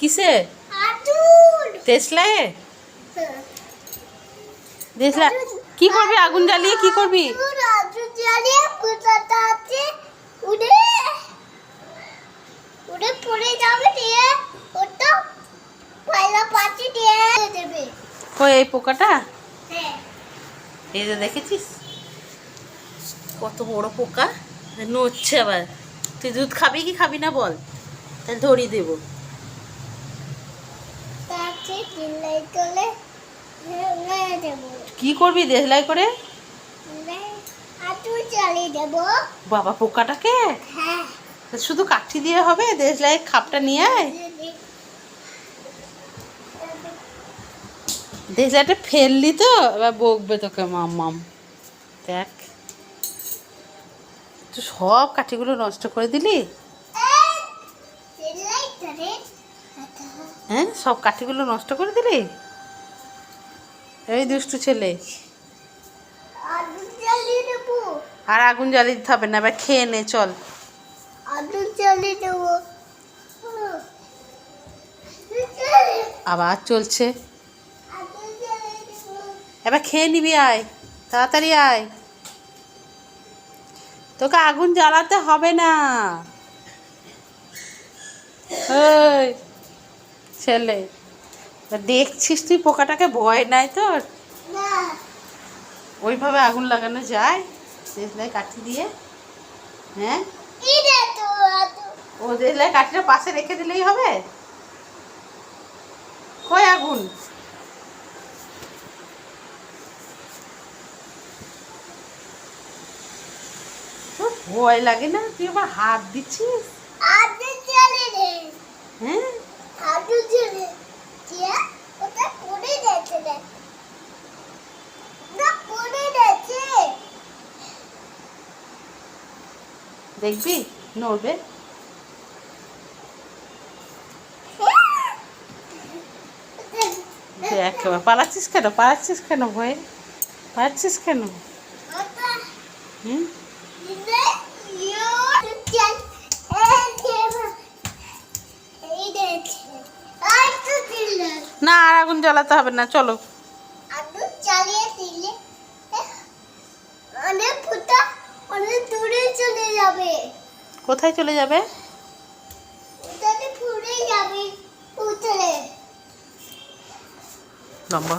কিসে? তেসলায় দেশলা কি করবি? আগুন জ্বালিয়ে কি করবি? কই এই পোকাটা? হ্যাঁ। এই যে দেখেছিস? কত বড় পোকা। নড়ছে আবার। তুই দুধ খাবি কি খাবি না বল। তাহলে ধরিয়ে দেবো তাকে দিলাই তোলে হ্যাঁ দেবো কি করবি দেশলাই করে? বাবা পোকাটাকে? হ্যাঁ। শুধু কাঠি দিয়ে হবে? দেশলাই খাপটা নিয়ে আয়। দেশলাইটা ফেললি তো এবার বকবে তোকে মাম মাম। দেখ। তুই সব কাঠিগুলো নষ্ট করে দিলি? হ্যাঁ সব কাঠিগুলো নষ্ট করে দিলি? এই দুষ্টু ছেলে। আর আগুন জ্বালিয়ে দিতে হবে না, এবার খেয়ে নে, চল। আবার চলছে। এবার খেয়ে নিবি, আয়। তাড়াতাড়ি আয়। তোকে আগুন জ্বালাতে হবে না। ছেলে। দেখছিস তুই পোকাটাকে? ভয় নাই তোর? ওইভাবে আগুন লাগানো যায়? দেশলাই কাঠি দিয়ে। হ্যাঁ? ও দেশলাই কাঠিটা পাশে রেখে দিলেই হবে। কই আগুন? ভয় লাগে না? তুই আবার হাত দিচ্ছিস? হ্যাঁ? দেখবি? নড়বে? দেখ পালাচ্ছিস কেন? পালাচ্ছিস কেন ভয়ে পালাচ্ছিস কেন? হুম দিলে ইয়ো চাল এই দেব এই দেখ আর তো দিলে না আর আগুন জ্বালাতে হবে না চলো। দিলে অনেক ফুটা অনেক দূরে চলে যাবে। কোথায় চলে যাবে? ওটাতে যাবে উতলে লম্বা